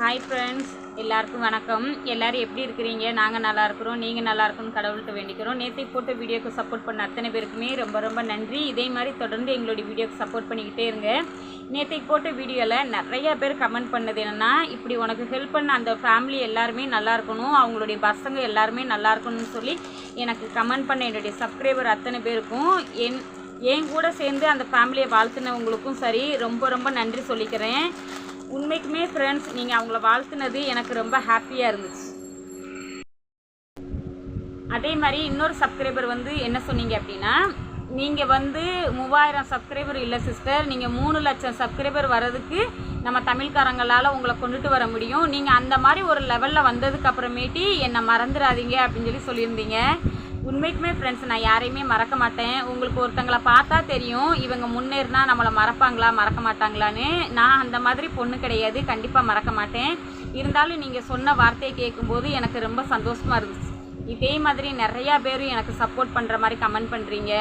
Hi friends எல்லாருக்கும் வணக்கம். எல்லோரும் எப்படி இருக்கிறீங்க? நாங்கள் நல்லா இருக்கிறோம். நீங்கள் நல்லா இருக்கணும்னு கடவுள்கிட்ட வேண்டிக்கிறோம். நேற்றை போட்ட வீடியோக்கு சப்போர்ட் பண்ண அத்தனை பேருக்குமே ரொம்ப ரொம்ப நன்றி. இதே மாதிரி தொடர்ந்து எங்களுடைய வீடியோக்கு சப்போர்ட் பண்ணிக்கிட்டே இருங்க. நேற்றைக்கு போட்ட வீடியோவில் நிறைய பேர் கமெண்ட் பண்ணது என்னென்னா இப்படி உனக்கு ஹெல்ப் பண்ண அந்த ஃபேமிலி எல்லாருமே நல்லா இருக்கணும். அவங்களுடைய பசங்க எல்லாருமே நல்லா இருக்கணும்னு சொல்லி எனக்கு கமெண்ட் பண்ண என்னுடைய சப்ஸ்கிரைபர் அத்தனை பேருக்கும் என் என் கூட சேர்ந்து அந்த ஃபேமிலியை வாழ்த்துனவங்களுக்கும் சரி ரொம்ப ரொம்ப நன்றி சொல்லிக்கிறேன். உண்மைக்குமே ஃப்ரெண்ட்ஸ் நீங்கள் அவங்கள வாழ்த்துனது எனக்கு ரொம்ப ஹாப்பியாக இருந்துச்சு. அதே மாதிரி இன்னொரு சப்ஸ்கிரைபர் வந்து என்ன சொன்னீங்க அப்படின்னா நீங்கள் வந்து மூவாயிரம் சப்ஸ்கிரைபர் இல்லை சிஸ்டர் நீங்கள் மூணு லட்சம் சப்ஸ்கிரைபர் வர்றதுக்கு நம்ம தமிழ்காரங்களால் உங்களை கொண்டுட்டு வர முடியும். நீங்கள் அந்த மாதிரி ஒரு லெவலில் வந்ததுக்கு அப்புறமேட்டி என்னை மறந்துடாதீங்க அப்படின்னு சொல்லி சொல்லியிருந்தீங்க. உண்மைக்குமே ஃப்ரெண்ட்ஸ் நான் யாரையுமே மறக்க மாட்டேன். உங்களுக்கு ஒருத்தங்களை பார்த்தா தெரியும் இவங்க முன்னேறினா நம்மளை மறப்பாங்களா மறக்க மாட்டாங்களான்னு. நான் அந்த மாதிரி பொண்ணு கிடையாது கண்டிப்பாக மறக்க மாட்டேன். இருந்தாலும் நீங்கள் சொன்ன வார்த்தையை கேட்கும்போது எனக்கு ரொம்ப சந்தோஷமாக இருந்துச்சு. இதே மாதிரி நிறையா பேர் எனக்கு சப்போர்ட் பண்ணுற மாதிரி கமெண்ட் பண்ணுறீங்க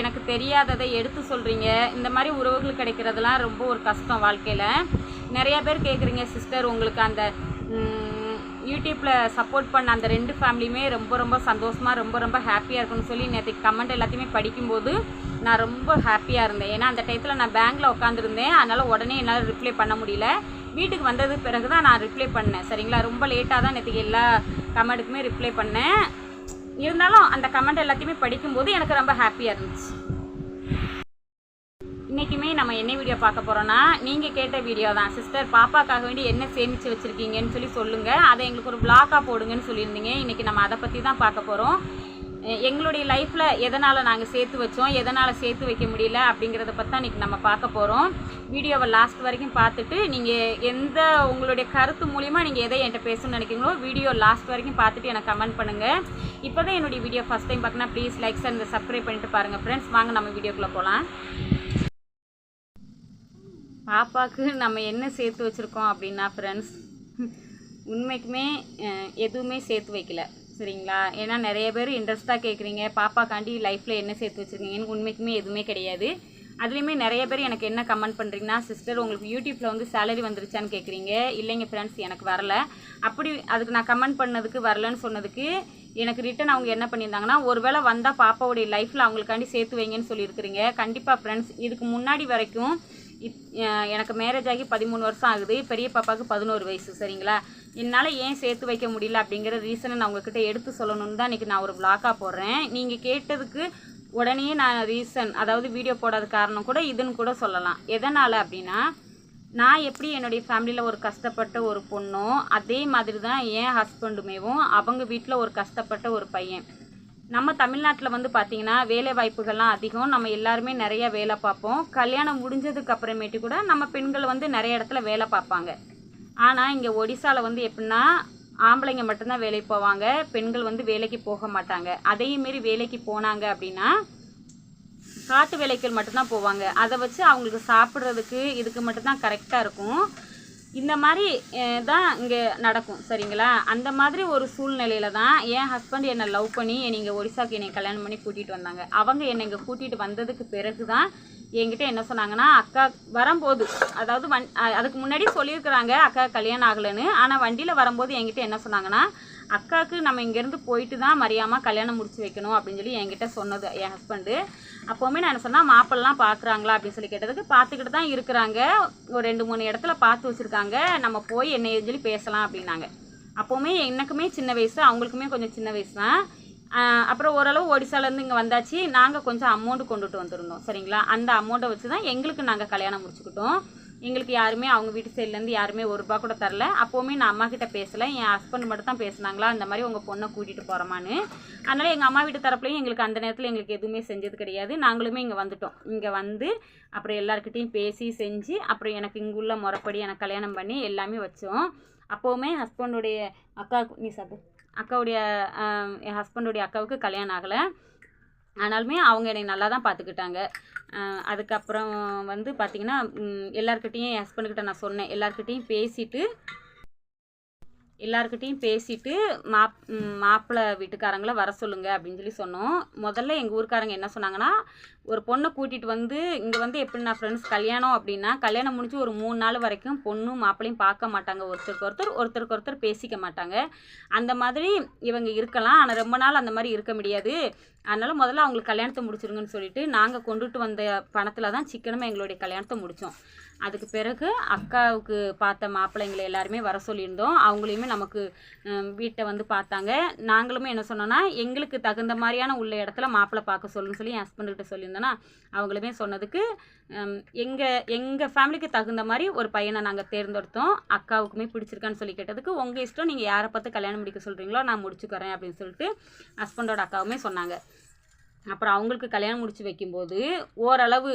எனக்கு தெரியாததை எடுத்து சொல்கிறீங்க இந்த மாதிரி உறவுகள் கிடைக்கிறதுலாம் ரொம்ப ஒரு கஷ்டம் வாழ்க்கையில். நிறையா பேர் கேட்குறீங்க சிஸ்டர் உங்களுக்கு அந்த யூடியூப்பில் சப்போர்ட் பண்ண அந்த ரெண்டு ஃபேமிலியுமே ரொம்ப ரொம்ப சந்தோஷமாக ரொம்ப ரொம்ப ஹாப்பியாக இருக்குன்னு சொல்லி நேற்று கமெண்ட் எல்லாத்தையுமே படிக்கும்போது நான் ரொம்ப ஹாப்பியாக இருந்தேன். ஏன்னா அந்த டயத்தில் நான் பேங்க்கில் உட்காந்துருந்தேன் அதனால் உடனே என்னால் ரிப்ளை பண்ண முடியல. வீட்டுக்கு வந்தது பிறகு தான் நான் ரிப்ளை பண்ணேன். சரிங்களா? ரொம்ப லேட்டாக தான் நேற்றுக்கு எல்லா கமெண்ட்டுக்குமே ரிப்ளை பண்ணேன். இருந்தாலும் அந்த கமெண்ட் எல்லாத்தையுமே படிக்கும்போது எனக்கு ரொம்ப ஹாப்பியாக இருந்துச்சு. இன்றைக்குமே நம்ம என்ன வீடியோ பார்க்க போகிறோன்னா நீங்கள் கேட்ட வீடியோ தான். சிஸ்டர் பாப்பாக்காக வேண்டி என்ன சேமித்து வச்சுருக்கீங்கன்னு சொல்லி சொல்லுங்கள் அதை எங்களுக்கு ஒரு பிளாக்காக போடுங்கன்னு சொல்லியிருந்தீங்க. இன்றைக்கி நம்ம அதை பற்றி தான் பார்க்க போகிறோம் எங்களுடைய லைஃப்பில் எதனால் நாங்கள் சேர்த்து வச்சோம் எதனால் சேர்த்து வைக்க முடியல அப்படிங்கிறத பற்றி தான் இன்றைக்கி நம்ம பார்க்க போகிறோம் வீடியோவை லாஸ்ட் வரைக்கும் பார்த்துட்டு நீங்கள் எந்த உங்களுடைய கருத்து மூலிமா நீங்கள் எதை என்கிட்ட பேசணும்னு நினைக்கிறீங்களோ வீடியோ லாஸ்ட் வரைக்கும் பார்த்துட்டு எனக்கு கமெண்ட் பண்ணுங்கள் இப்போ தான் என்னுடைய வீடியோ ஃபஸ்ட் டைம் பார்க்கணும் ப்ளீஸ் லைக்ஸ் அண்ட் சப்ஸ்கிரைப் பண்ணிட்டு பாருங்கள் ஃப்ரெண்ட்ஸ் வாங்க நம்ம வீடியோக்குள்ளே போகலாம் பாப்பாவுக்கு நம்ம என்ன சேர்த்து வச்சுருக்கோம் அப்படின்னா ஃப்ரெண்ட்ஸ் உண்மைக்குமே எதுவுமே சேர்த்து வைக்கல. சரிங்களா? ஏன்னா நிறைய பேர் இன்ட்ரெஸ்ட்டாக கேட்குறீங்க பாப்பாக்காண்டி லைஃப்பில் என்ன சேர்த்து வச்சுருக்கீங்கன்னு உண்மைக்குமே எதுவுமே கிடையாது. அதுலேயுமே நிறைய பேர் எனக்கு என்ன கமெண்ட் பண்ணுறீங்கன்னா சிஸ்டர் உங்களுக்கு யூடியூப்பில் வந்து சேலரி வந்துருச்சான்னு கேட்குறீங்க இல்லைங்க ஃப்ரெண்ட்ஸ் எனக்கு வரல. அப்படி அதுக்கு நான் கமெண்ட் பண்ணதுக்கு வரலன்னு சொன்னதுக்கு எனக்கு ரிட்டன் அவங்க என்ன பண்ணியிருந்தாங்கன்னா ஒருவேளை வந்தால் பாப்பாவுடைய லைஃப்பில் அவங்களுக்காண்டி சேர்த்து வைங்கன்னு சொல்லியிருக்கிறீங்க. கண்டிப்பாக ஃப்ரெண்ட்ஸ் இதுக்கு முன்னாடி வரைக்கும் இப் எனக்கு மேரேஜ் ஆகி பதிமூணு வருஷம் ஆகுது. பெரிய பாப்பாவுக்கு பதினோரு வயசு சரிங்களா? என்னால் ஏன் சேர்த்து வைக்க முடியல அப்படிங்கிற ரீசனை நான் உங்ககிட்ட எடுத்து சொல்லணும்னு தான் இன்றைக்கி நான் ஒரு vlog-ஆ போடுறேன். நீங்கள் கேட்டதுக்கு உடனே நான் ரீசன் அதாவது வீடியோ போடாத காரணம் கூட இதுன்னு கூட சொல்லலாம். எதனால் அப்படின்னா நான் எப்படி என்னுடைய ஃபேமிலியில் ஒரு கஷ்டப்பட்ட ஒரு பொண்ணும் அதே மாதிரி தான் என் ஹஸ்பண்டுமேவும் அவங்க வீட்டில் ஒரு கஷ்டப்பட்ட ஒரு பையன். நம்ம தமிழ்நாட்டில் வந்து பார்த்திங்கன்னா வேலை வாய்ப்புகள்லாம் அதிகம். நம்ம எல்லாருமே நிறைய வேலை பார்ப்போம். கல்யாணம் முடிஞ்சதுக்கு அப்புறமேட்டு கூட நம்ம பெண்கள் வந்து நிறைய இடத்துல வேலை பார்ப்பாங்க. ஆனால் இங்கே ஒடிசாவில் வந்து எப்படின்னா ஆம்பளைங்க மட்டும்தான் வேலைக்கு போவாங்க. பெண்கள் வந்து வேலைக்கு போக மாட்டாங்க. அதையும் மீறி வேலைக்கு போனாங்க அப்படின்னா காட்டு வேலைகள் மட்டும்தான் போவாங்க. அதை வச்சு அவங்களுக்கு சாப்பிட்றதுக்கு இதுக்கு மட்டும்தான் கரெக்டாக இருக்கும். இந்த மாதிரி தான் இங்கே நடக்கும் சரிங்களா? அந்த மாதிரி ஒரு சூழ்நிலையில தான் என் ஹஸ்பண்ட் என்னை லவ் பண்ணி நீங்கள் ஒரிசாக்கு என்னை கல்யாணம் பண்ணி கூட்டிகிட்டு வந்தாங்க. அவங்க என்னை இங்கே கூட்டிகிட்டு வந்ததுக்கு பிறகு தான் என்கிட்ட என்ன சொன்னாங்கன்னா அக்கா வரும்போது அதாவது வன் அதுக்கு முன்னாடி சொல்லியிருக்கிறாங்க அக்கா கல்யாணம் ஆகலைன்னு. ஆனால் வண்டியில் வரும்போது என்கிட்ட என்ன சொன்னாங்கன்னா அக்காவுக்கு நம்ம இங்கேருந்து போயிட்டு தான் மரியாமல் கல்யாணம் முடிச்சு வைக்கணும் அப்படின்னு சொல்லி என்கிட்ட சொன்னது என் ஹஸ்பண்டு அப்போவுமே நான் என்ன சொன்னால் மாப்பிள்ளலாம் பார்க்குறாங்களா அப்படின்னு சொல்லி கேட்டதுக்கு பார்த்துக்கிட்டு தான் இருக்கிறாங்க. ஒரு ரெண்டு மூணு இடத்துல பார்த்து வச்சுருக்காங்க. நம்ம போய் என்ன ஏதுன்னு சொல்லி பேசலாம் அப்படின்னாங்க. அப்போவுமே எனக்குமே சின்ன வயசு அவங்களுக்குமே கொஞ்சம் சின்ன வயசு தான். அப்புறம் ஓரளவு ஒடிசாலேருந்து இங்கே வந்தாச்சு. நாங்கள் கொஞ்சம் அமௌண்ட் கொண்டுட்டு வந்திருந்தோம். சரிங்களா? அந்த அமௌண்ட்டை வச்சு தான் எங்களுக்கு நாங்கள் கல்யாணம் முடிச்சுக்கிட்டோம். எங்களுக்கு யாருமே அவங்க வீட்டு சைட்லேருந்து யாருமே ஒரு ரூபா கூட தரல. அப்போவுமே நான் அம்மா கிட்ட பேசலை. என் ஹஸ்பண்ட் மட்டும் தான் பேசுனாங்களா? அந்த மாதிரி உங்கள் பொண்ணை கூட்டிகிட்டு போகிறோமான்னு அதனால் எங்கள் அம்மா வீட்டு தரப்புலையும் எங்களுக்கு அந்த நேரத்தில் எங்களுக்கு எதுவுமே செஞ்சது கிடையாது. நாங்களுமே இங்கே வந்துட்டோம். இங்கே வந்து அப்புறம் எல்லாருக்கிட்டையும் பேசி செஞ்சு அப்புறம் எனக்கு இங்கே உள்ள முறைப்படி எனக்கு கல்யாணம் பண்ணி எல்லாமே வச்சோம். அப்போவுமே ஹஸ்பண்டுடைய அக்காவுக்கு நீ சாப்பிடு. அக்காவுடைய என் ஹஸ்பண்டுடைய அக்காவுக்கு கல்யாணம் ஆகலை. ஆனாலுமே அவங்க என்னை நல்லா தான் பார்த்துக்கிட்டாங்க அதுக்கப்புறம் வந்து பார்த்திங்கன்னா எல்லாருக்கிட்டேயும் என் ஹஸ்பண்டுக்கிட்ட நான் சொன்னேன். எல்லாருக்கிட்டேயும் பேசிவிட்டு எல்லாருக்கிட்டேயும் பேசிட்டு மாப் மாப்பிள்ளை வீட்டுக்காரங்கள வர சொல்லுங்க அப்படின்னு சொல்லி சொன்னோம். முதல்ல எங்கள் ஊருக்காரங்க என்ன சொன்னாங்கன்னா ஒரு பொண்ணை கூட்டிகிட்டு வந்து இங்கே வந்து எப்படின்னா ஃப்ரெண்ட்ஸ் கல்யாணம் அப்படின்னா கல்யாணம் முடிஞ்சு ஒரு மூணு நாள் வரைக்கும் பொண்ணும் மாப்பிளையும் பார்க்க மாட்டாங்க. ஒருத்தருக்கு ஒருத்தர் ஒருத்தருக்கு ஒருத்தர் பேசிக்க மாட்டாங்க. அந்த மாதிரி இவங்க இருக்கலாம். ஆனால் ரொம்ப நாள் அந்த மாதிரி இருக்க முடியாது. அதனால் முதல்ல அவங்களுக்கு கல்யாணத்தை முடிச்சிருங்கன்னு சொல்லிட்டு நாங்கள் கொண்டுட்டு வந்த பணத்தில் தான் சிக்கனமாக எங்களுடைய கல்யாணத்தை முடித்தோம் அதுக்கு பிறகு அக்காவுக்கு பார்த்த மாப்பிள்ளைங்களை எல்லாருமே வர சொல்லியிருந்தோம். அவங்களையுமே நமக்கு வீட்டை வந்து பார்த்தாங்க. நாங்களுமே என்ன சொன்னோன்னா எங்களுக்கு தகுந்த மாதிரியான உள்ள இடத்துல மாப்பிள்ளை பார்க்க சொல்லுன்னு சொல்லி என் ஹஸ்பண்ட்கிட்ட சொல்லியிருந்தோன்னா அவங்களுமே சொன்னதுக்கு எங்கள் எங்கள் ஃபேமிலிக்கு தகுந்த மாதிரி ஒரு பையனை நாங்கள் தேர்ந்தெடுத்தோம். அக்காவுக்குமே பிடிச்சிருக்கான்னு சொல்லி கேட்டதுக்கு உங்கள் இஷ்டம் நீங்கள் யாரை பார்த்து கல்யாணம் முடிக்க சொல்கிறீங்களோ நான் முடிச்சுக்கிறேன் அப்படின்னு சொல்லிட்டு ஹஸ்பண்டோட அக்காவுமே சொன்னாங்க. அப்புறம் அவங்களுக்கு கல்யாணம் முடித்து வைக்கும்போது ஓரளவு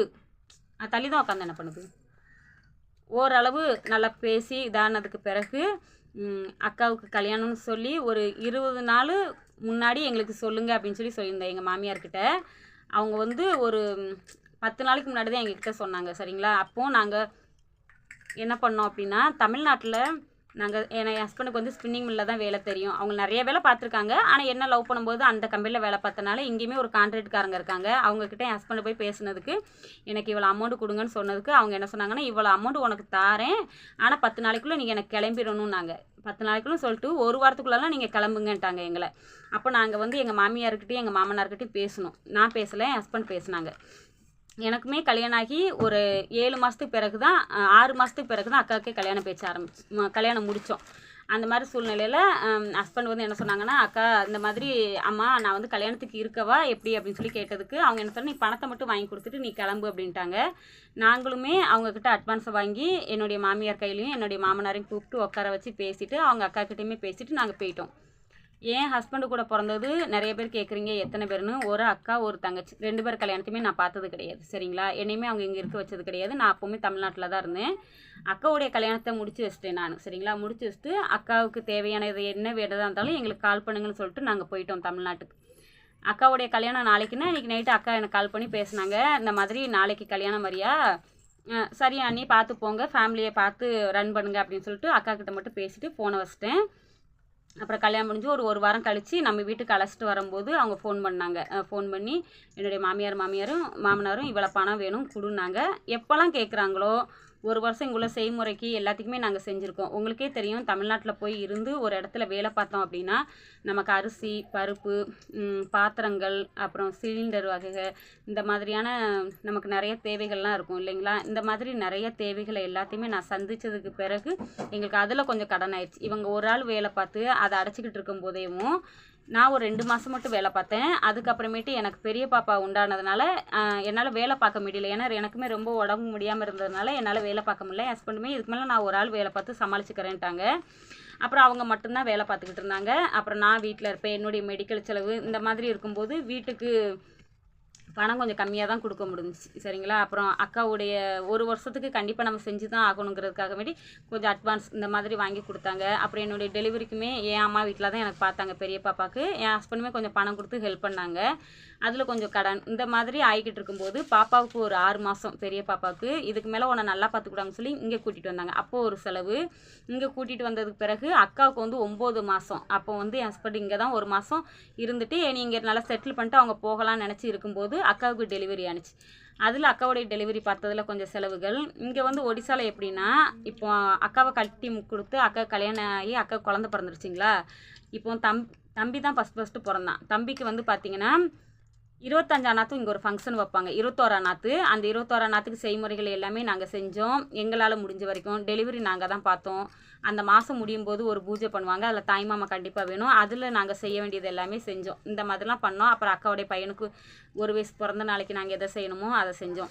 தள்ளி தான் உட்காந்து என்ன பண்ணுது? ஓரளவு நல்லா பேசி இதானதுக்கு பிறகு அக்காவுக்கு கல்யாணம்னு சொல்லி ஒரு இருபது நாள் முன்னாடி எங்களுக்கு சொல்லுங்கள் அப்படின்னு சொல்லி சொல்லியிருந்தேன் எங்கள் மாமியார்கிட்ட. அவங்க வந்து ஒரு பத்து நாளைக்கு முன்னாடி தான் எங்ககிட்ட சொன்னாங்க சரிங்களா? அப்போது நாங்கள் என்ன பண்ணோம் அப்படின்னா தமிழ்நாட்டில் நாங்கள் என் ஹஸ்பண்டுக்கு வந்து ஸ்பின்னிங் மில்லில் தான் வேலை தெரியும். அவங்க நிறைய வேலை பார்த்துருக்காங்க. ஆனால் என்ன லவ் பண்ணும்போது அந்த கம்பெனியில் வேலை பார்த்தனால இங்கேயுமே ஒரு கான்ட்ராக்ட்காரங்க இருக்காங்க. அவங்கக்கிட்ட என் ஹஸ்பண்டு போய் பேசுனதுக்கு எனக்கு இவ்வளோ அமௌண்ட் கொடுங்கன்னு சொன்னதுக்கு அவங்க என்ன சொன்னாங்கன்னா இவ்வளோ அமௌண்ட் உனக்கு தாரேன். ஆனால் பத்து நாளைக்குள்ளே நீங்கள் எனக்கு கிளம்பிடணும்னாங்க. பத்து நாளைக்குள்ள சொல்லிட்டு ஒரு வாரத்துக்குள்ளெல்லாம் நீங்கள் கிளம்புங்கன்ட்டாங்க எங்களை. அப்போ நாங்கள் வந்து எங்கள் மாமியார்கிட்டையும் எங்கள் மாமனார்கிட்டையும் பேசணும். நான் பேசலை என் ஹஸ்பண்ட் பேசுனாங்க. எனக்குமே கல்யாணம் ஆகி ஒரு ஏழு மாதத்துக்கு பிறகு தான் ஆறு மாதத்துக்கு பிறகு தான் அக்காவுக்கே கல்யாணம் பேச்ச ஆரம்பிச்சு கல்யாணம் முடித்தோம் அந்த மாதிரி சூழ்நிலையில் ஹஸ்பண்ட் வந்து என்ன சொன்னாங்கன்னா அக்கா இந்த மாதிரி அம்மா நான் வந்து கல்யாணத்துக்கு இருக்கவா? எப்படி? அப்படின்னு சொல்லி கேட்டதுக்கு அவங்க என்ன சொன்ன நீ பணத்தை மட்டும் வாங்கி கொடுத்துட்டு நீ கிளம்பு அப்படின்ட்டாங்க. நாங்களுமே அவங்கக்கிட்ட அட்வான்ஸை வாங்கி என்னுடைய மாமியார் கையிலையும் என்னுடைய மாமனாரையும் கூப்பிட்டு உட்கார வச்சு பேசிட்டு அவங்க அக்கா கிட்டேயுமே பேசிவிட்டு நாங்கள் போயிட்டோம். என் ஹஸ்பண்டு கூட பிறந்தது? நிறைய பேர் கேட்குறீங்க எத்தனை பேர்னு ஒரு அக்கா ஒரு தங்கச்சி. ரெண்டு பேர் கல்யாணத்தையுமே நான் பார்த்தது கிடையாது சரிங்களா? என்னையுமே அவங்க இங்கே இருக்க வச்சது கிடையாது. நான் அப்போவுமே தமிழ்நாட்டில் தான் இருந்தேன். அக்காவுடைய கல்யாணத்தை முடிச்சு வச்சிட்டேன் நான் சரிங்களா? முடிச்சு வச்சுட்டு அக்காவுக்கு தேவையானது என்ன வேண்டதாக இருந்தாலும் எங்களுக்கு கால் பண்ணுங்கன்னு சொல்லிட்டு நாங்கள் போயிட்டோம் தமிழ்நாட்டுக்கு. அக்காவுடைய கல்யாணம் நாளைக்குன்னா இன்றைக்கி நைட்டு அக்கா எனக்கு கால் பண்ணி பேசினாங்க. இந்த மாதிரி நாளைக்கு கல்யாணம் மாதிரியா சரி அண்ணி பார்த்து போங்க ஃபேமிலியை பார்த்து ரன் பண்ணுங்க அப்படின்னு சொல்லிட்டு அக்கா கிட்ட மட்டும் பேசிட்டு ஃபோனை வச்சிட்டேன். அப்புறம் கல்யாணம் முடிஞ்சு ஒரு ஒரு வாரம் கழித்து நம்ம வீட்டுக்கு அழைச்சிட்டு வரும்போது அவங்க ஃபோன் பண்ணாங்க. ஃபோன் பண்ணி என்னுடைய மாமியார் மாமியாரும் மாமனாரும் இவ்வளோ பணம் வேணும் கொடுன்னாங்க. எப்போல்லாம் கேட்குறாங்களோ ஒரு வருஷம் இங்குள்ள செய்முறைக்கு எல்லாத்துக்குமே நாங்கள் செஞ்சுருக்கோம். உங்களுக்கே தெரியும் தமிழ்நாட்டில் போய் இருந்து ஒரு இடத்துல வேலை பார்த்தோம் அப்படின்னா நமக்கு அரிசி பருப்பு பாத்திரங்கள் அப்புறம் சிலிண்டர் வகைகள் இந்த மாதிரியான நமக்கு நிறைய தேவைகள்லாம் இருக்கும் இல்லைங்களா? இந்த மாதிரி நிறைய தேவைகளை எல்லாத்தையுமே நான் சந்திச்சதுக்கு பிறகு எங்களுக்கு அதில் கொஞ்சம் கடன் ஆயிடுச்சு. இவங்க ஒரு ஆள் வேலை பார்த்து அதை அடைச்சிக்கிட்டு இருக்கும் போதேவும் நான் ஒரு ரெண்டு மாதம் மட்டும் வேலை பார்த்தேன். அதுக்கப்புறமேட்டு எனக்கு பெரிய பாப்பா உண்டானதுனால என்னால் வேலை பார்க்க முடியல. ஏன்னா எனக்குமே ரொம்ப உடம்பு முடியாமல் இருந்ததுனால என்னால் வேலை பார்க்க முடியல. ஹஸ்பண்டுமே இதுக்கு மேலே நான் ஒரு ஆள் வேலை பார்த்து சமாளிச்சுக்கிறேன்ட்டாங்க. அப்புறம் அவங்க மட்டும்தான் வேலை பார்த்துக்கிட்டு இருந்தாங்க. அப்புறம் நான் வீட்டில் இருப்பேன். என்னுடைய மெடிக்கல் செலவு இந்த மாதிரி இருக்கும்போது வீட்டுக்கு பணம் கொஞ்சம் கம்மியாக தான் கொடுக்க முடிஞ்சு சரிங்களா? அப்புறம் அக்காவுடைய ஒரு வருஷத்துக்கு கண்டிப்பாக நம்ம செஞ்சு தான் ஆகணுங்கிறதுக்காக வேண்டி கொஞ்சம் அட்வான்ஸ் இந்த மாதிரி வாங்கி கொடுத்தாங்க. அப்புறம் என்னுடைய டெலிவரிக்குமே என் அம்மா வீட்டில் தான் எனக்கு பார்த்தாங்க பெரிய பாப்பாவுக்கு. என் ஹஸ்பண்டுமே கொஞ்சம் பணம் கொடுத்து ஹெல்ப் பண்ணாங்க. அதில் கொஞ்சம் கடன் இந்த மாதிரி ஆகிக்கிட்டு இருக்கும்போது பாப்பாவுக்கு ஒரு ஆறு மாதம் பெரிய பாப்பாவுக்கு. இதுக்கு மேலே உன்னை நல்லா பார்த்துக்கூடாங்கன்னு சொல்லி இங்கே கூட்டிகிட்டு வந்தாங்க. அப்போ ஒரு செலவு. இங்கே கூட்டிகிட்டு வந்ததுக்கு பிறகு அக்காவுக்கு வந்து ஒம்பது மாதம் அப்போ வந்து என் ஹஸ்பண்ட் இங்கே தான் ஒரு மாதம் இருந்துட்டு நீ இங்கே நல்லா செட்டில் பண்ணிட்டு அவங்க போகலாம்னு நினச்சி இருக்கும்போது அக்காவுக்கு டெலிவரி ஆணுச்சு அதில் அக்காவுடைய டெலிவரி பார்த்ததில் கொஞ்சம் செலவுகள். இங்கே வந்து ஒடிசாவில் எப்படின்னா இப்போ அக்காவை கட்டி கொடுத்து அக்கா கல்யாணம் ஆகி அக்கா குழந்த பிறந்துருச்சிங்களா? இப்போ தம் தம்பி தான் ஃபஸ்ட் ஃபஸ்ட்டு பிறந்தான். தம்பிக்கு வந்து பார்த்தீங்கன்னா இருபத்தஞ்சா நாத்து இங்கே ஒரு ஃபங்க்ஷன் வைப்பாங்க. இருபத்தோரா நாற்று அந்த இருபத்தோரா நாற்றுக்கு செய்முறைகள் எல்லாமே நாங்கள் செஞ்சோம். எங்களால் முடிஞ்ச வரைக்கும். டெலிவரி நாங்கள் தான் பார்த்தோம். அந்த மாதம் முடியும் போது ஒரு பூஜை பண்ணுவாங்க. அதில் தாய்மாமா கண்டிப்பாக வேணும். அதில் நாங்கள் செய்ய வேண்டியது எல்லாமே செஞ்சோம். இந்த மாதிரிலாம் பண்ணோம். அப்புறம் அக்காவுடைய பையனுக்கு ஒரு வயசு பிறந்த நாளைக்கு நாங்கள் எதை செய்யணுமோ அதை செஞ்சோம்.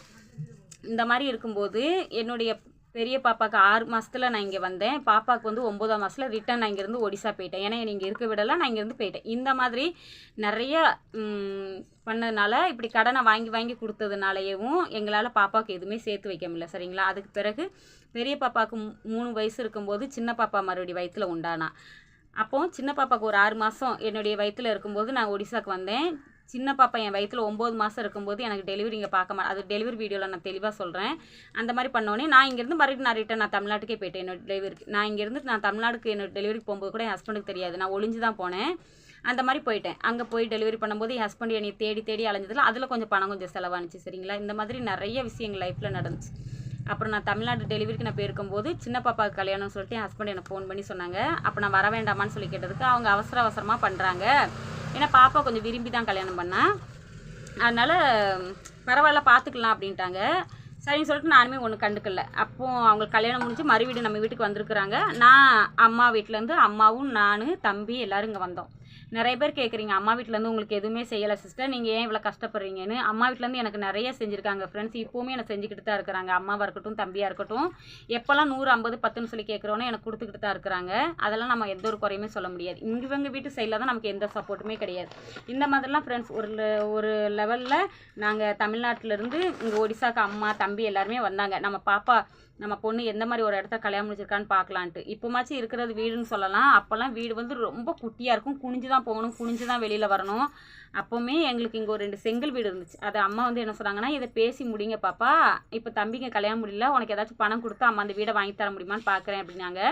இந்த மாதிரி இருக்கும்போது என்னுடைய பெரிய பாப்பாவுக்கு ஆறு மாதத்தில் நான் இங்கே வந்தேன். பாப்பாவுக்கு வந்து ஒம்போதாம் மாதத்தில் ரிட்டன் நான் இங்கேருந்து ஒடிசா போயிட்டேன். ஏன்னா இங்கே இருக்க விடலாம் நான் இங்கேருந்து போயிட்டேன். இந்த மாதிரி நிறைய பண்ணதுனால இப்படி கடனை வாங்கி வாங்கி கொடுத்ததுனாலயவும் எங்களால் பாப்பாவுக்கு எதுவுமே சேர்த்து வைக்க முடியல சரிங்களா? அதுக்கு பிறகு பெரிய பாப்பாவுக்கு மூணு வயசு இருக்கும்போது சின்ன பாப்பா மறுபடி வயிற்றில் உண்டானா. அப்போது சின்ன பாப்பாவுக்கு ஒரு ஆறு மாதம் என்னுடைய வயிற்றில் இருக்கும்போது நான் ஒடிசாக்கு வந்தேன். சின்ன பாப்பா என் வயிற்றுல ஒம்பது மாதம் இருக்கும்போது எனக்கு டெலிவரி இங்கே பார்க்க மாட்டேன் அது டெலிவரி வீடியோவில் நான் தெளிவாக சொல்கிறேன் அந்த மாதிரி பண்ணோன்னே நான் இங்கேருந்து மறுபடியும் நான் ரிட்டன் நான் தமிழ்நாட்டுக்கே போயிட்டேன் என்னோட டெலிவரிக்கு நான் இங்கேருந்து நான் தமிழ்நாடுக்கு என்னோட டெலிவரிக்கு போகும்போது கூட என் ஹஸ்பண்டுக்கு தெரியாது. நான் ஒளிஞ்சு தான் போனேன். அந்த மாதிரி போயிட்டேன். அங்கே போய் டெலிவரி பண்ணும்போது என் ஹஸ்பண்ட் என்னை தேடி தேடி அலைஞ்சதில் அதில் கொஞ்சம் பணம் கொஞ்சம் செலவானுச்சு சரிங்களா? இந்த மாதிரி நிறைய விஷயம் எங்கள் லைஃப்பில் நடந்துச்சு. அப்புறம் நான் தமிழ்நாடு டெலிவரிக்கு நான் போயிருக்கும்போது சின்ன பாப்பாவுக்கு கல்யாணம்னு சொல்லிட்டு என் ஹஸ்பண்ட் எனக்கு ஃபோன் பண்ணி சொன்னாங்க. அப்போ நான் வர வேண்டாமான்னு சொல்லி கேட்டதுக்கு அவங்க அவசர அவசரமாக பண்ணுறாங்க ஏன்னா பாப்பா கொஞ்சம் விரும்பி தான் கல்யாணம் பண்ணேன் அதனால் பரவாயில்ல பார்த்துக்கலாம் அப்படின்ட்டாங்க. சரின்னு சொல்லிட்டு நானுமே ஒன்று கண்டுக்கல. அப்போ அவங்க கல்யாணம் முடிஞ்சு மறுவீடு நம்ம வீட்டுக்கு வந்திருக்குறாங்க. நான் அம்மா வீட்டிலேருந்து அம்மாவும் நான் தம்பி எல்லோரும் இங்கே வந்தோம். நிறைய பேர் கேட்குறீங்க அம்மா வீட்டிலேருந்து உங்களுக்கு எதுவுமே செய்யலை சிஸ்டர் நீங்கள் ஏன் இவ்வளோ கஷ்டப்படுறீங்கன்னு? அம்மா வீட்டிலேருந்து எனக்கு நிறைய செஞ்சுருக்காங்க ஃப்ரெண்ட்ஸ் இப்போவுமே எனக்கு செஞ்சுக்கிட்டு தான் இருக்கிறாங்க. அம்மாவாக இருக்கட்டும் தம்பியாக இருக்கட்டும். எப்போல்லாம் நூறு ஐம்பது பத்துன்னு சொல்லி கேட்குறோன்னே எனக்கு கொடுத்துக்கிட்டு தான் இருக்கிறாங்க. அதெல்லாம் நம்ம எந்த ஒரு குறையுமே சொல்ல முடியாது. இங்கே இவங்க வீட்டு சைடில் தான் நமக்கு எந்த சப்போர்ட்டுமே கிடையாது. இந்த மாதிரிலாம் ஃப்ரெண்ட்ஸ் ஒரு ஒரு லெவலில் நாங்கள் தமிழ்நாட்டிலேருந்து இங்கே ஒடிசாக்கு அம்மா தம்பி எல்லாருமே வந்தாங்க. நம்ம பாப்பா நம்ம பொண்ணு எந்த மாதிரி ஒரு இடத்த கல்யாணம் முடிச்சிருக்கான்னு பார்க்கலான்ட்டு. இப்போமாச்சும் இருக்கிறது வீடுன்னு சொல்லலாம். அப்போல்லாம் வீடு வந்து ரொம்ப குட்டியாக இருக்கும். குனிஞ்சு தான் போகணும். குனிஞ்சு தான் வெளியில் வரணும். அப்போவுமே எங்களுக்கு இங்கே ஒரு ரெண்டு செங்கல் வீடு இருந்துச்சு. அது அம்மா வந்து என்ன சொன்னாங்கன்னா இதை பேசி முடிங்க பாப்பா. இப்போ தம்பிங்க கல்யாணம் முடியல. உனக்கு ஏதாச்சும் பணம் கொடுத்து அம்மா அந்த வீடை வாங்கி தர முடியுமான்னு பார்க்குறேன் அப்படின்னாங்க.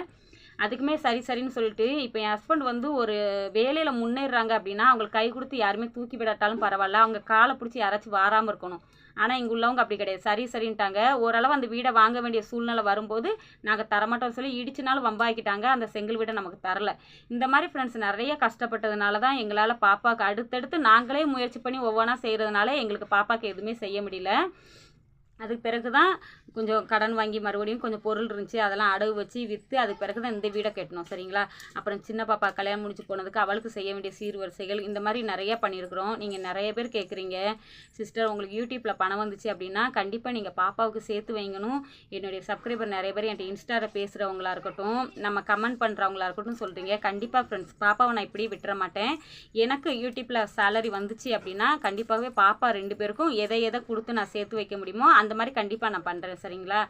அதுக்குமே சரி சரின்னு சொல்லிட்டு இப்போ என் ஹஸ்பண்ட் வந்து ஒரு வேலையில் முன்னேறுறாங்க அப்படின்னா அவங்களுக்கு கை கொடுத்து யாருமே தூக்கி விடாட்டாலும் பரவாயில்ல. அவங்க காலை பிடிச்சி யாராச்சும் வாராமல் இருக்கணும். ஆனால் இங்கே உள்ளவங்க அப்படி கிடையாது. சரி சரின்ட்டாங்க. ஓரளவு அந்த வீடை வாங்க வேண்டிய சூழ்நிலை வரும்போது நாங்கள் தரமாட்டோம்னு சொல்லி இடிச்சினாலும் வம்பாக்கிட்டாங்க. அந்த செங்கல் வீடை நமக்கு தரல. இந்த மாதிரி ஃப்ரெண்ட்ஸ் நிறைய கஷ்டப்பட்டதுனால தான் எங்களால் பாப்பாவுக்கு அடுத்தடுத்து நாங்களே முயற்சி பண்ணி ஒவ்வொன்றா செய்கிறதுனால எங்களுக்கு பாப்பாவுக்கு எதுவுமே செய்ய முடியல. அதுக்கு பிறகு தான் கொஞ்சம் கடன் வாங்கி மறுபடியும் கொஞ்சம் பொருள் இருந்துச்சு அதெல்லாம் அடகு வச்சு விற்று அதுக்கு பிறகு தான் இந்த வீடை கட்டணும் சரிங்களா? அப்புறம் சின்ன பாப்பா கல்யாணம் முடிச்சு போனதுக்கு அவளுக்கு செய்ய வேண்டிய சீர்வரிசைகள் இந்த மாதிரி நிறைய பண்ணியிருக்கிறோம். நீங்கள் நிறைய பேர் கேட்குறீங்க சிஸ்டர் உங்களுக்கு யூடியூப்பில் பணம் வந்துச்சு அப்படின்னா கண்டிப்பாக நீங்கள் பாப்பாவுக்கு சேர்த்து வைங்கணும். என்னுடைய சப்ஸ்கிரைபர் நிறைய பேர் என்கிட்ட இன்ஸ்டாவில் பேசுகிறவங்களா இருக்கட்டும் நம்ம கமெண்ட் பண்ணுறவங்களா இருக்கட்டும் சொல்கிறீங்க கண்டிப்பாக ஃப்ரெண்ட்ஸ் பாப்பாவை நான் இப்படியே விட்டுற மாட்டேன். எனக்கு யூடியூப்பில் சேலரி வந்துச்சு அப்படின்னா கண்டிப்பாகவே பாப்பா ரெண்டு பேருக்கும் எதை எதை கொடுத்து நான் சேர்த்து வைக்க முடியுமோ அந்த மாதிரி கண்டிப்பாக நான் பண்ணுறேன் சரிங்களா?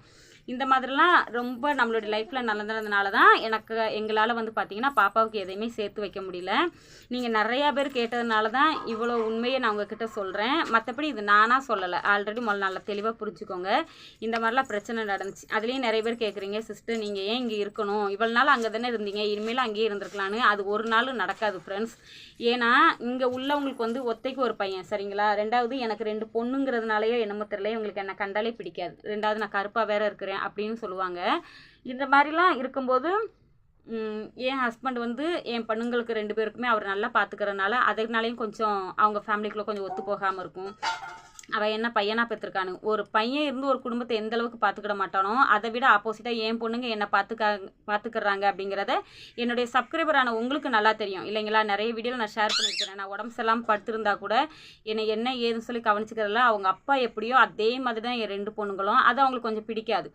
இந்த மாதிரிலாம் ரொம்ப நம்மளுடைய லைஃப்பில் நடந்ததுனால தான் எனக்கு எங்களால் வந்து பார்த்தீங்கன்னா பாப்பாவுக்கு எதையுமே சேர்த்து வைக்க முடியல. நீங்கள் நிறையா பேர் கேட்டதுனால தான் இவ்வளோ உண்மையை நான் உங்ககிட்ட சொல்கிறேன் மற்றபடி இது நானாக சொல்லலை. ஆல்ரெடி முதல்ல நல்லா தெளிவாக புரிஞ்சுக்கோங்க. இந்த மாதிரிலாம் பிரச்சனை நடந்துச்சு. அதுலேயும் நிறைய பேர் கேட்குறீங்க சிஸ்டர் நீங்கள் ஏன் இங்கே இருக்கணும்? இவ்வளோ நாள் அங்கே தானே இருந்தீங்க. இனிமேல் அங்கேயே இருந்திருக்கலான்னு அது ஒரு நாள் நடக்காது ஃப்ரெண்ட்ஸ் ஏன்னா இங்கே உள்ளவங்களுக்கு வந்து ஒத்தைக்கு ஒரு பையன் சரிங்களா? ரெண்டாவது எனக்கு ரெண்டு பொண்ணுங்கிறதுனாலயோ என்னமோ தெரியல உங்களுக்கு என்னை கண்டாலே பிடிக்காது. ரெண்டாவது நான் கருப்பாக வேற இருக்கிறேன். அப்படின்னு சொல்லுவாங்க. இந்த மாதிரிலாம் இருக்கும்போது என் ஹஸ்பண்ட் வந்து என் பொண்ணுங்களுக்கு ரெண்டு பேருக்குமே அவர் நல்லா பார்த்துக்கிறதுனால அதனாலையும் கொஞ்சம் அவங்க ஃபேமிலிக்குள்ளே கொஞ்சம் ஒத்து போகாமல் இருக்கும். அவள் என்ன பையனாக பெற்றிருக்கானு ஒரு பையன் இருந்து ஒரு குடும்பத்தை எந்த அளவுக்கு பார்த்துக்கிட மாட்டானோ அதை விட ஆப்போசிட்டாக என் பொண்ணுங்க என்னை பார்த்துக்கா பார்த்துக்கிறாங்க அப்படிங்கிறத என்னுடைய சப்ஸ்கிரைபரான உங்களுக்கு நல்லா தெரியும். இல்லைங்களா? நிறைய வீடியோவில் நான் ஷேர் பண்ணியிருக்கிறேன். நான் உடம்பு சரியில்லாமல் படுத்திருந்தா கூட என்னை என்ன ஏதுன்னு சொல்லி கவனிச்சுக்கிறதில்ல அவங்க அப்பா எப்படியோ அதே மாதிரி தான் என் ரெண்டு பொண்ணுங்களும். அது அவங்களுக்கு கொஞ்சம் பிடிக்காது.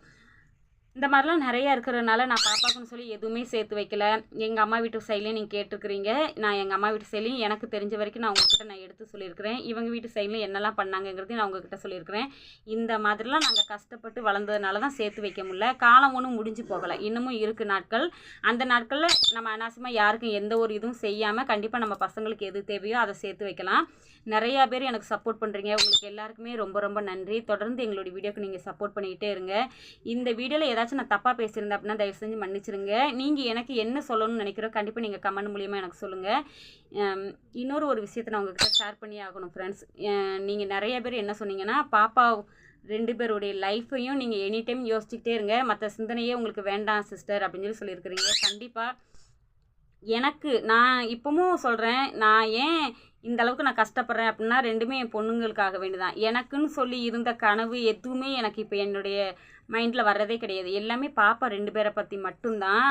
இந்த மாதிரிலாம் நிறைய இருக்கிறதுனால நான் பாப்பாக்குன்னு சொல்லி எதுவுமே சேர்த்து வைக்கல. எங்கள் அம்மா வீட்டு சைட்லேயும் நீங்கள் கேட்டிருக்கிறீங்க. நான் எங்கள் அம்மா வீட்டு சைட்லையும் எனக்கு தெரிஞ்ச வரைக்கும் நான் உங்ககிட்ட நான் எடுத்து சொல்லியிருக்கிறேன். இவங்க வீட்டு சைடில் என்னெல்லாம் பண்ணாங்கங்கிறதையும் நான் உங்ககிட்ட சொல்லியிருக்கிறேன். இந்த மாதிரிலாம் நாங்கள் கஷ்டப்பட்டு வளர்ந்ததுனால தான் சேர்த்து வைக்க முடியல. காலம் ஒன்றும் முடிஞ்சு போகலை. இன்னமும் இருக்குது நாட்கள். அந்த நாட்களில் நம்ம அனாவசியமாக யாருக்கும் எந்த ஒரு இதுவும் செய்யாமல் கண்டிப்பாக நம்ம பசங்களுக்கு எது தேவையோ அதை சேர்த்து வைக்கலாம். நிறையா பேர் எனக்கு சப்போர்ட் பண்ணுறீங்க உங்களுக்கு எல்லாருக்குமே ரொம்ப ரொம்ப நன்றி. தொடர்ந்து எங்களுடைய வீடியோக்கு நீங்கள் சப்போர்ட் பண்ணிக்கிட்டே இருங்க. இந்த வீடியோவில் ஏதாச்சும் நான் தப்பாக பேசியிருந்தேன் அப்படின்னா தயவு செஞ்சு மன்னிச்சிருங்க. நீங்கள் எனக்கு என்ன சொல்லணும்னு நினைக்கிறோம் கண்டிப்பாக நீங்கள் கமெண்ட் மூலியமாக எனக்கு சொல்லுங்கள் இன்னொரு ஒரு விஷயத்தை நான் உங்ககிட்ட ஷேர் பண்ணி ஆகணும் ஃப்ரெண்ட்ஸ் நீங்கள் நிறைய பேர் என்ன சொன்னீங்கன்னா பாப்பா ரெண்டு பேருடைய லைஃப்பையும் நீங்கள் எனி டைம் யோசிச்சுக்கிட்டே இருங்க. மற்ற சிந்தனையே உங்களுக்கு வேண்டாம் சிஸ்டர் அப்படின்னு சொல்லி சொல்லியிருக்கிறீங்க. கண்டிப்பாக எனக்கு நான் இப்பவும் சொல்கிறேன் நான் ஏன் இந்த அளவுக்கு நான் கஷ்டப்படுறேன் அப்படின்னா ரெண்டுமே என் பொண்ணுங்களுக்காக வேண்டிதான். எனக்குன்னு சொல்லி இருந்த கனவு எதுவுமே எனக்கு இப்போ என்னுடைய மைண்டில் வர்றதே கிடையாது. எல்லாமே பாப்பா ரெண்டு பேரை பற்றி மட்டும்தான்.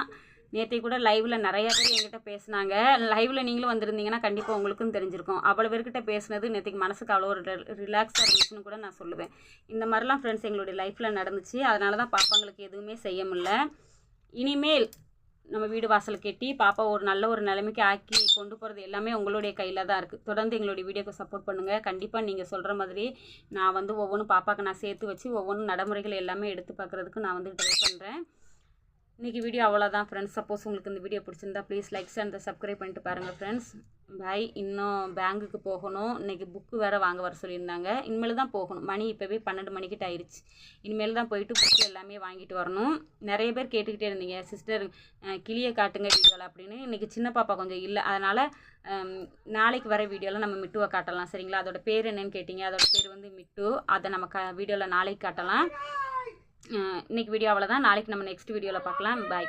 நேற்றை கூட லைவில் நிறைய பேர் என்கிட்ட பேசுனாங்க. லைவில் நீங்களும் வந்திருந்தீங்கன்னா கண்டிப்பாக உங்களுக்கும் தெரிஞ்சிருக்கும். அவ்வளோ பேர்கிட்ட பேசுனது நேற்றுக்கு மனசுக்கு அவ்வளோ ஒரு ரிலாக்ஸாக இருந்துச்சுன்னு கூட நான் சொல்லுவேன். இந்த மாதிரிலாம் ஃப்ரெண்ட்ஸ் எங்களுடைய லைஃப்பில் நடந்துச்சு. அதனால தான் பாப்பாங்களுக்கு எதுவுமே செய்ய முடில இனிமேல் நம்ம வீடு வாசல் கட்டி பாப்பா ஒரு நல்ல ஒரு நிலைமைக்கு ஆக்கி கொண்டு போகிறது எல்லாமே உங்களுடைய கையில் தான் இருக்குது தொடர்ந்து எங்களுடைய வீடியோக்கு சப்போர்ட் பண்ணுங்கள் கண்டிப்பாக நீங்கள் சொல்கிற மாதிரி நான் வந்து ஒவ்வொன்றும் பாப்பாவுக்கு நான் சேர்த்து வச்சு ஒவ்வொன்றும் நடைமுறைகள் எல்லாமே எடுத்து பார்க்குறதுக்கு நான் வந்து ட்ரை பண்ணுறேன் இன்றைக்கி வீடியோ அவ்வளோதான் ஃப்ரெண்ட்ஸ் சப்போஸ் உங்களுக்கு இந்த வீடியோ பிடிச்சிருந்தா ப்ளீஸ் லைக்ஸ் அண்ட் சப்ஸ்கிரைப் பண்ணிட்டு பாருங்கள் ஃப்ரெண்ட்ஸ் பாய் இன்னும் பேங்குக்கு போகணும். இன்றைக்கி புக்கு வேறு வாங்க வர சொல்லியிருந்தாங்க. இனிமேல் தான் போகணும். மணி இப்போவே பன்னெண்டு மணிக்கிட்ட ஆயிடுச்சு இனிமேல் தான் போயிட்டு புக்கு எல்லாமே வாங்கிட்டு வரணும். நிறைய பேர் கேட்டுக்கிட்டே இருந்தீங்க சிஸ்டர் கிளியை காட்டுங்க வீடியோவில் அப்படின்னு. இன்றைக்கி சின்ன பாப்பா கொஞ்சம் இல்லை. அதனால் நாளைக்கு வர வீடியோவில் நம்ம மிட்டுவை காட்டலாம். சரிங்களா? அதோட பேர் என்னன்னு கேட்டிங்க. அதோட பேர் வந்து மிட்டு. அதை நம்ம க வீடியோவில் நாளைக்கு காட்டலாம். இன்னைக்கு வீடியோ அவ்வளோதான் நாளைக்கு நம்ம நெக்ஸ்ட் வீடியோவில் பார்க்கலாம். பாய்